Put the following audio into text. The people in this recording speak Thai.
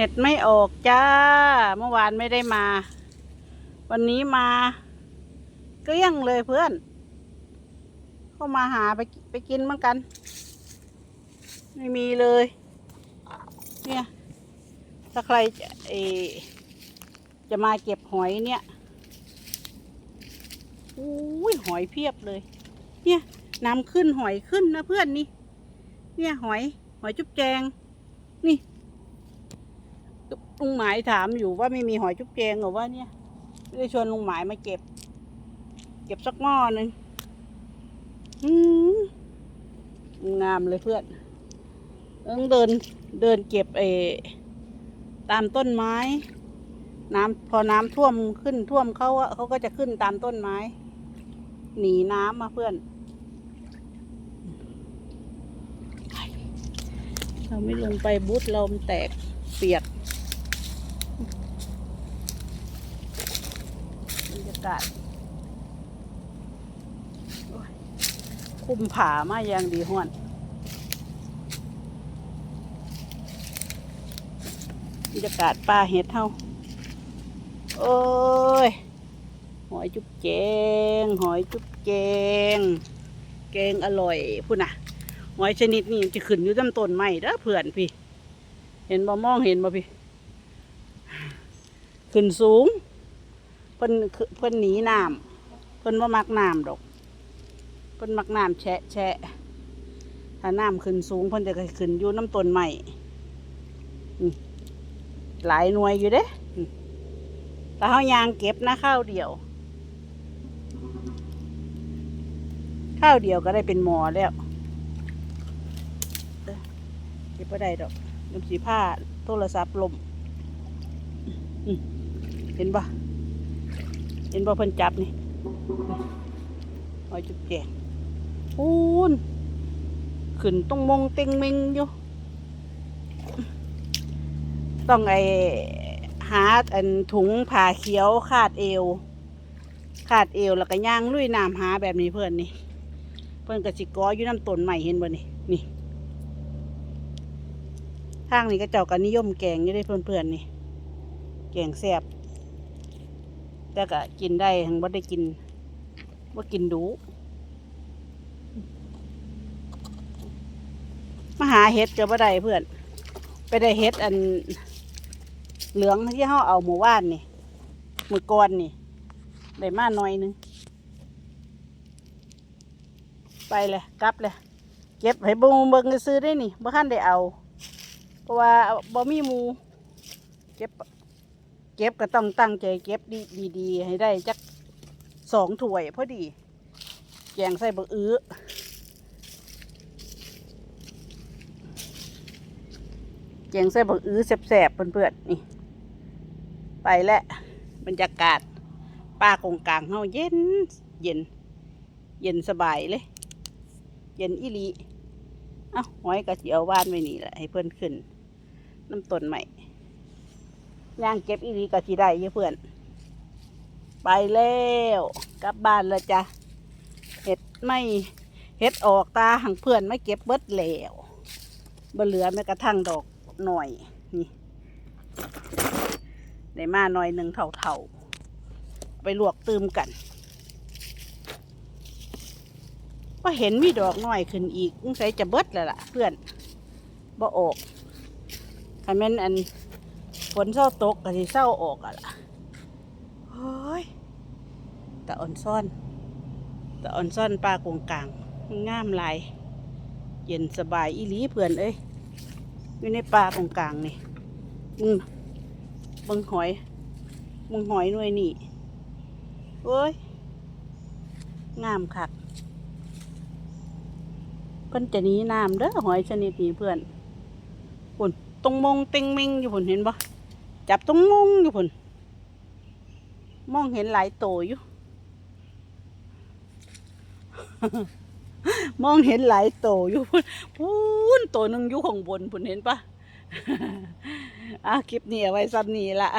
เห็ดไม่ออกจ้า เมื่อวานไม่ได้มา วันนี้มา เกลี้ยงเลยเพื่อน เข้ามาหาไปไปกินเหมือนกัน ไม่มีเลย เนี่ย ถ้าใครจะเออจะมาเก็บหอยเนี่ยอุ้ยหอยเพียบเลย เนี่ยน้ำขึ้นหอยขึ้นนะเพื่อนนี่ เนี่ยหอย หอยจุ๊บแจง นี่ ลุงหมายถามอยู่ว่าไม่มีหอยจุ๊บแจงหรือว่าเนี่ยไม่ได้ชวนลุงหมายมาเก็บ เก็บสักหม้อหนึ่งงามเลยเพื่อนเอิงเดินเดินเก็บเอตามต้นไม้ น้ำพอน้ำท่วมขึ้นท่วมเขาอะเขาก็จะขึ้นตามต้นไม้ หนีน้ำมาเพื่อน เราไม่ลงไปบูธเรามันแตกเปียกบรรยา กาศโอ้ยคุมผามาอย่างดีห้วนบรรยากาศป่าเห็ดเท่า โอ้ย หอยจุ๊บแจง หอยจุ๊บแจง แกงอร่อยพุ่นะหอยชนิดนี้จะขึ้นอยู่ต้นต้นไม้เด้อเพื่อนพี่ เห็นบ่มองเห็นบ่พี่ ขึ้นสูง เพิ่นคือเพิ่นหนีน้ำเพิ่นว่ามักน้ำดอกเพิ่นมักน้ำแฉะแฉะถ้าน้ำขึ้นสูงเพิ่นจะขึ้นอยู่น้ำต้นไม้นี่หลายหน่วยอยู่เด้แต่เฮายางเก็บนะข้าวเดียว ข้าวเดียวก็ได้เป็นหมอแล้วเก็บไ่ได้ดอกน้ำสีผ้าโทรศัพท์ลมเห็นปะ เห็นปะเพิ่นจับนี่หอยจุดแจงปูนขึ้นต้องมงเต็งเมงอยู่ ต้องไอหาอันถุงผ่าเขียวคาดเอว คาดเอวแล้วก็ย่างลุยน้ำหาแบบนี้เพื่อนนี่ เพื่อนกับสิกออยู่น้ำต้นใหม่เห็นบ่นี่นี่ทางนี้ก็เจ้ากันนิยมแกงอยู่ได้เพื่อนๆนี่ แกงแซ่บ แต่ก็กินได้ทั้งบ่ได้กินว่ากินดู มาหาเห็ดก็บ่ได้เพื่อน ไปได้เห็ดอัน เหลืองที่เฮาเอาหมู่ว่านนี่มือก่อนนี่ได้มาหน่อยหนึง ไปเลยกลับเลยเก็บให้เบิ่งเบิงซื้อได้นี่บ่คันได้เอา เพราะว่าบ่มีหมูเก็บ เก็บก็ต้องตั้งใจเก็บดีดีให้ได้จักสองถ้วยพอดีแกงใส่บักอื้อแกงใส่บักอื้อแสบๆเพื่อนๆนี่ ไปแล้วบรรยากาศป่ากงกลางเฮาเย็น เย็น เย็นสบายเลย เย็นอีลีเอ้าหอยกระเจียวว่านไว้นี่แหละให้เพื่อนขึ้น น้ำต้นใหม่ ย่างเก็บอีรีกะจีได้เยอะเพื่อน ไปแล้วกลับบ้านแล้วจ้ะเห็ดไม่เห็ดออกตาหังเพื่อนไม่เก็บเบิดแล้วบ่เหลือแม้กระทั่งดอกหน่อยนี่ได้มาหน่อยหนึ่งเท่าๆ ไปลวกตืมกันก็เห็นมีดอกหน้อยขึ้นอีกสงสัยจะเบิดแล้วล่ะ เพื่อนบ่ออกคันแม่นอัน นเศร้าตกก็สิเศร้าออกอะล่ะเฮ้ยตะอ่อนซ่อนตะอ่อนซ่อนปลากงกลางงามลาย เย็นสบายอีหลีเพื่อนเอ้ยอยู่ในปลากงกลางนี่มึงมึงหอยมึงหอยหน่วยนี่โอ้ยงามคักเพิ่นจะหนีน้ำเด้อหอยชนิดนี้เพื่อนพุ่นตรงมงเต็งเมงอยู่พุ่นเห็นปะ จับตรงมงอยู่พุ่นมองเห็นหลายโตอยู่ มองเห็นหลายโตอยู่พุ่นพุ่นโตหนึ่งอยู่ของบนพุ่นเห็นปะอะคลิปนี้เอาไว้ซ้ำนี้ละ